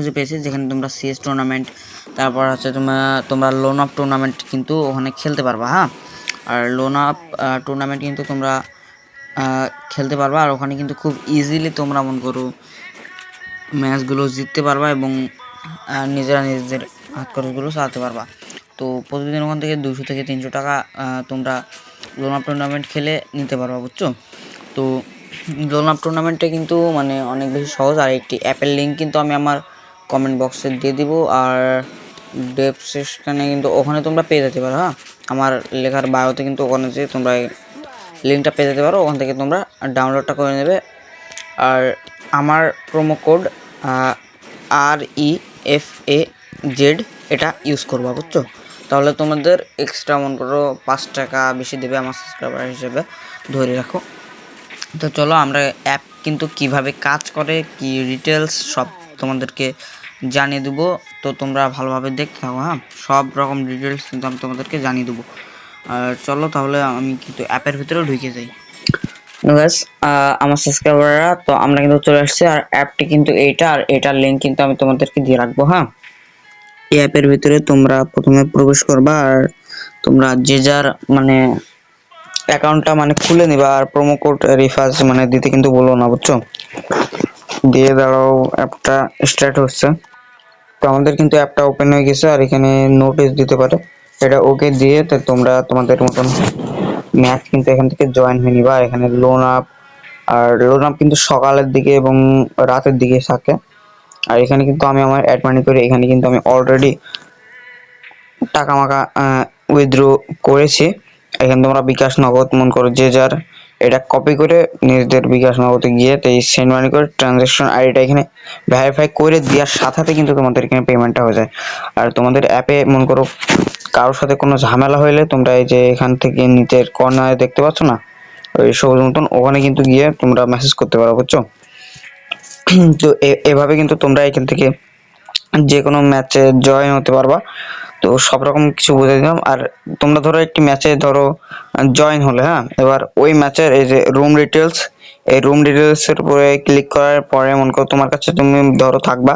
খুঁজে পেয়েছি, যেখানে তোমরা সিএস টুর্নামেন্ট তারপর হচ্ছে তোমরা তোমরা লোন আপ টুর্নামেন্ট কিন্তু ওখানে খেলতে পারবা হ্যাঁ? আর লোন আপ টুর্নামেন্ট কিন্তু তোমরা খেলতে পারবা, আর ওখানে কিন্তু খুব ইজিলি তোমরা মন করো ম্যাচগুলো জিততে পারবা এবং নিজেরা নিজেদের হাত খরচগুলো চালাতে পারবা। তো প্রতিদিন ওখান থেকে দুশো থেকে তিনশো টাকা তোমরা লোন আপ টুর্নামেন্ট খেলে নিতে পারবা, বুঝছ? তো লোন আপ টুর্নামেন্টে কিন্তু মানে অনেক বেশি সহজ, আর একটি অ্যাপের লিঙ্ক কিন্তু আমি আমার কমেন্ট বক্সে দিয়ে দিব আর ডেসক্রিপশনে কিন্তু ওখানে তোমরা পেয়ে যেতে পারো হ্যাঁ? আমার লেখার বায়োতে কিন্তু ওখানে যে তোমরা লিঙ্কটা পেয়ে যেতে পারো, ওখান থেকে তোমরা ডাউনলোডটা করে নেবে। আর আমার promo code R E F A Z এটা ইউজ করবা, বুঝছ? তাহলে তোমাদের এক্সট্রা মন করো পাঁচ টাকা বেশি দেবে আমার সাবস্ক্রাইবার হিসেবে, ধরে রাখো। তো চলো আমরা অ্যাপ কিন্তু কীভাবে কাজ করে, কি ডিটেলস সব তোমাদেরকে জানিয়ে দেবো। তো তোমরা ভালোভাবে দেখতে থাকো হ্যাঁ? সব রকম ডিটেলস কিন্তু আমি তোমাদেরকে জানিয়ে দেবো। আর চলো তাহলে আমি কিন্তু অ্যাপের ভিতরেও ঢুকে যাই। আমার সাবস্ক্রাইবাররা তো আমরা কিন্তু চলে আসছি। আর অ্যাপটি কিন্তু এইটা, আর এটার লিঙ্ক কিন্তু আমি তোমাদেরকে দিয়ে রাখব হ্যাঁ? এই অ্যাপের ভিতরে তোমরা প্রথমে প্রবেশ করবা, আর তোমরা যে যার মানে অ্যাকাউন্টটা মানে খুলে নিবা, আর প্রোমো কোড রিফার্স মানে দিতে কিন্তু বলো না, বুঝছ? দিয়ে দাঁড়াও অ্যাপটা স্টার্ট হচ্ছে। তো আমাদের কিন্তু অ্যাপটা ওপেন হয়ে গেছে, আর এখানে নোটিশ দিতে পারে। এটা ওকে দিয়ে তো তোমরা তোমাদের মতন ম্যাচ কিন্তু এখান থেকে জয়েন হয়ে নিবা। এখানে লোন আপ আর লোন আপ কিন্তু সকালের দিকে এবং রাতের দিকে থাকে। আর এখানে কিন্তু আমি আমার অ্যাড মানি করে এখানে কিন্তু আমি অলরেডি টাকা মাকা উইথড্র করেছি। এখানে তোমরা বিকাশ, নগদ মন করো, যে যার এটা কপি করে নিজেদের বিকাশ নগদে গিয়ে এই সেন্ড মানি করে ট্রানজ্যাকশন আইডিটা এখানে ভেরিফাই করে দেওয়ার সাথে সাথে কিন্তু তোমাদের এখানে পেমেন্টটা হয়ে যায়। আর তোমাদের অ্যাপে মন করো কারোর সাথে কোনো ঝামেলা হইলে তোমরা এই যে এখান থেকে নিচের কর্নারে দেখতে পাচ্ছ না? ওই সবুজ মতন, ওখানে কিন্তু গিয়ে তোমরা মেসেজ করতে পারো, বুঝছ? তো এভাবে কিন্তু তোমরা এখান থেকে যে কোনো ম্যাচে জয়েন হতে পারবা। তো সব রকম কিছু বুঝে দিলাম। আর তোমরা ধরো একটি ম্যাচে ধরো জয়েন হলে হ্যাঁ? এবার ওই ম্যাচের এই যে রুম ডিটেলস এই রুম ডিটেলস এর উপরে ক্লিক করার পরে মনে করো তোমার কাছে তুমি ধরো থাকবা,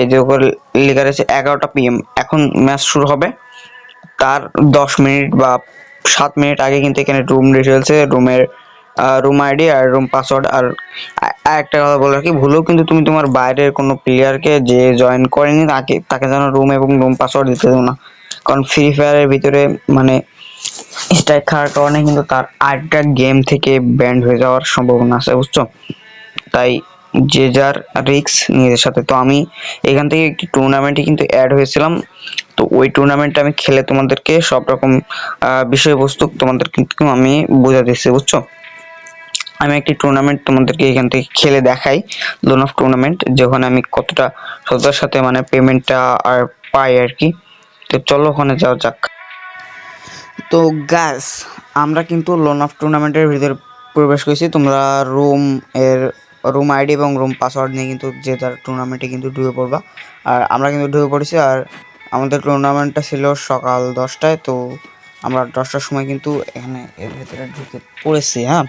এই যে উপরে লেখা রয়েছে এগারোটা পিএম এখন ম্যাচ শুরু হবে। তার দশ মিনিট বা সাত মিনিট আগে কিন্তু এখানে রুম ডিটেলসে রুমের রুম আইডি আর রুম পাসওয়ার্ড আর আরেকটা কথা বলে রাখি, ভুলেও কিন্তু তুমি তোমার বাইরের কোনো প্লেয়ারকে যে জয়েন করেনি তাকে তাকে যেন রুম এবং রুম পাসওয়ার্ড দিতে দেবো না। কারণ ফ্রি ফায়ারের ভিতরে মানে স্ট্রাইক খাওয়ার কারণে কিন্তু তার আরেকটা গেম থেকে ব্যান্ড হয়ে যাওয়ার সম্ভাবনা আছে, বুঝছ? তাই যে যার রিক্স নিজের সাথে। তো আমি এখান থেকে একটি টুর্নামেন্টে কিন্তু অ্যাড হয়েছিলাম। তো ওই টুর্নামেন্টে আমি খেলে তোমাদেরকে সব রকম বিষয়বস্তু তোমাদের কিন্তু আমি বোঝা দিচ্ছি, বুঝছ? আমি একটি টুর্নামেন্ট তোমাদেরকে এখান থেকে খেলে দেখাই লোন অফ টুর্নামেন্ট যেখানে আমি কতটা সততার সাথে মানে পেমেন্টটা আর পাই আর কি। তো চলো ওখানে যাওয়া যাক। তো গ্যাস আমরা কিন্তু লোন অফ টুর্নামেন্টের ভিতরে প্রবেশ করেছি। তোমরা রুম এর রুম আইডি এবং রুম পাসওয়ার্ড নিয়ে কিন্তু যে তার টুর্নামেন্টে কিন্তু ঢুকে পড়বা। আর আমরা কিন্তু ঢুকে পড়েছি আর আমাদের টুর্নামেন্টটা ছিল সকাল দশটায়, তো আমরা দশটার সময় কিন্তু এখানে এর ভিতরে ঢুকে পড়েছি হ্যাঁ?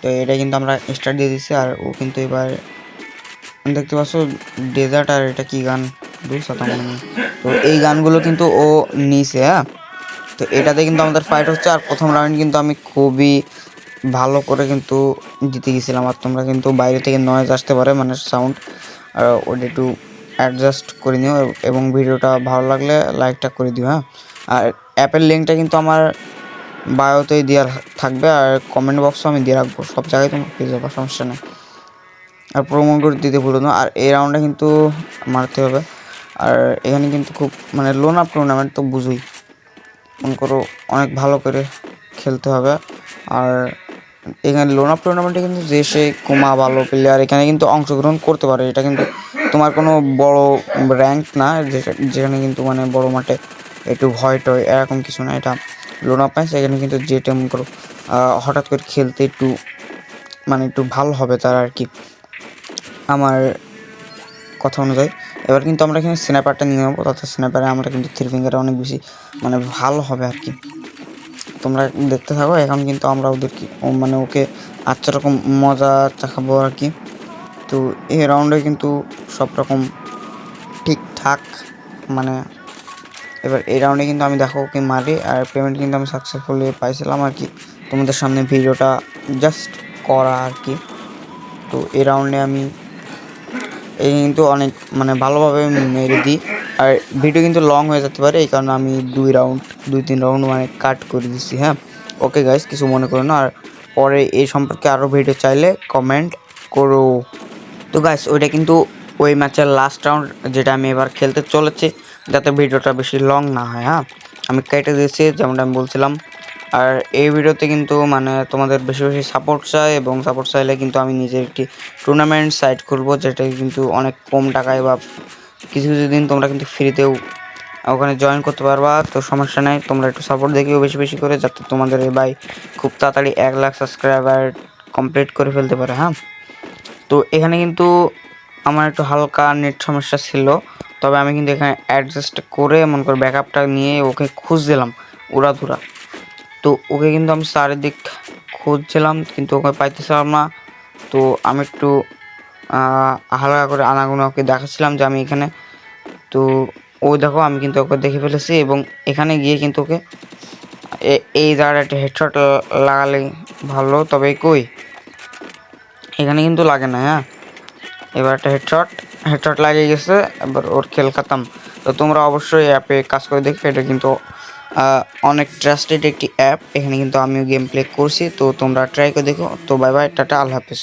তো এটা কিন্তু আমরা স্টার্ট দিয়ে দিচ্ছি আর ও কিন্তু এবার দেখতে পাচ্ছ ডেজার্ট আর এটা কি গান? বুঝছ তো? এই গানগুলো কিন্তু ও নিছে হ্যাঁ? তো এটাতে কিন্তু আমাদের ফাইট হচ্ছে আর প্রথম রাউন্ড কিন্তু আমি খুবই ভালো করে কিন্তু জিতে গেছিলাম আর তোমরা কিন্তু বাইরে থেকে নয়েজ আসতে পারে মানে সাউন্ড আর ওটা একটু অ্যাডজাস্ট করে নিও এবং ভিডিওটা ভালো লাগলে লাইকটা করে দিও হ্যাঁ? আর অ্যাপের লিঙ্কটা কিন্তু আমার বায়োতেই দেওয়া থাকবে আর কমেন্ট বক্সও আমি দিয়ে রাখব। সব জায়গায় তোমরা পেয়ে যাব, সমস্যা নেই। আর প্রোমো কোড দিতে ভুলো না। আর এই রাউন্ডে কিন্তু মারতে হবে। আর এখানে কিন্তু খুব মানে লোন আপ টুর্নামেন্ট তো বুঝোই। মনে করো অনেক ভালো করে খেলতে হবে। আর এখানে লোন আপ টুর্নামেন্টে কিন্তু যে সে কুমা ভালো প্লেয়ার এখানে কিন্তু অংশগ্রহণ করতে পারে। এটা কিন্তু তোমার কোনো বড় র্যাঙ্ক না। যেখানে কিন্তু মানে বড় মাঠে একটু ভয় টয় এরকম কিছু না। এটা লোন ম্যাচ এখানে কিন্তু যে টেম করো হঠাৎ করে খেলতে একটু মানে একটু ভালো হবে তার আর কি। আমার কথা অনুযায়ী। এবার কিন্তু আমরা এখানে স্ন্যাপারটা নিয়ে নেব তথা স্ন্যাপারে আমরা কিন্তু থ্রি ফিঙ্গারে অনেক বেশি মানে ভালো হবে আর কি। তোমরা দেখতে থাকো, এখন কিন্তু আমরা ওদেরকে মানে ওকে আচ্ছা রকম মজা চাখাবো আর কি। তো এই রাউন্ডে কিন্তু সব রকম ঠিকঠাক মানে এবার এই রাউন্ডে কিন্তু আমি দেখো ওকে মারি, আর পেমেন্ট কিন্তু আমি সাকসেসফুলি পাইছিলাম আর কি। তোমাদের সামনে ভিডিওটা জাস্ট করা আর কি। তো এই রাউন্ডে আমি এই কিন্তু অনেক মানে ভালোভাবে মেরে দিই। আর ভিডিও কিন্তু লং হয়ে যেতে পারে, এই কারণে আমি দুই রাউন্ড দুই, তিন রাউন্ড মানে কাট করে দিচ্ছি হ্যাঁ। ওকে গাইস কিছু মনে করো না, আর পরে এই সম্পর্কে আরও ভিডিও চাইলে কমেন্ট করো। তো গাইস ওইটা কিন্তু ওই ম্যাচের লাস্ট রাউন্ড যেটা আমি এবার খেলতে চলেছি, যাতে ভিডিওটা বেশি লং না হয় হ্যাঁ? আমি কেটে দিয়েছি, যেমনটা আমি বলছিলাম। আর এই ভিডিওতে কিন্তু মানে তোমাদের বেশি বেশি সাপোর্ট চাই এবং সাপোর্ট চাইলে কিন্তু আমি নিজের একটি টুর্নামেন্ট সাইট খুলবো, যেটা কিন্তু অনেক কম টাকায় বা কিছু কিছু দিন তোমরা কিন্তু ফ্রিতেও ওখানে জয়েন করতে পারবা, তো সমস্যা নেই, তোমরা একটু সাপোর্ট দেখিও বেশি বেশি করে, যাতে তোমাদের এই ভাই খুব তাড়াতাড়ি এক লাখ সাবস্ক্রাইবার কমপ্লিট করে ফেলতে পারে হ্যাঁ? তো এখানে কিন্তু আমার একটু হালকা নেট সমস্যা ছিল, তবে আমি কিন্তু এখানে অ্যাডজাস্ট করে মনে করে ব্যাকআপটা নিয়ে ওকে খুঁজছিলাম, উড়াধুরা। তো ওকে কিন্তু আমি চারিদিক খুঁজছিলাম, কিন্তু ওকে পাইতেছিলাম না। তো আমি একটু হালকা করে আনাগুনা ওকে দেখাচ্ছিলাম যে আমি এখানে। তো ও দেখো আমি কিন্তু ওকে দেখে ফেলেছি এবং এখানে গিয়ে কিন্তু ওকে এই জায়গায় একটা হেডশট লাগালে ভালো, তবে কই? এখানে কিন্তু লাগে না হ্যাঁ? এবার একটা হেডশট হেডশট লাগিয়ে গেছে, এবার ওর খেল খাতাম। তো তোমরা অবশ্যই অ্যাপে কাজ করে দেখবে, এটা কিন্তু অনেক ট্রাস্টেড একটি অ্যাপ এখানে কিন্তু আমিও গেম প্লে করছি, তো তোমরা ট্রাই করে দেখো, তো বাই বাই টাটা, আল্লাহ হাফিজ।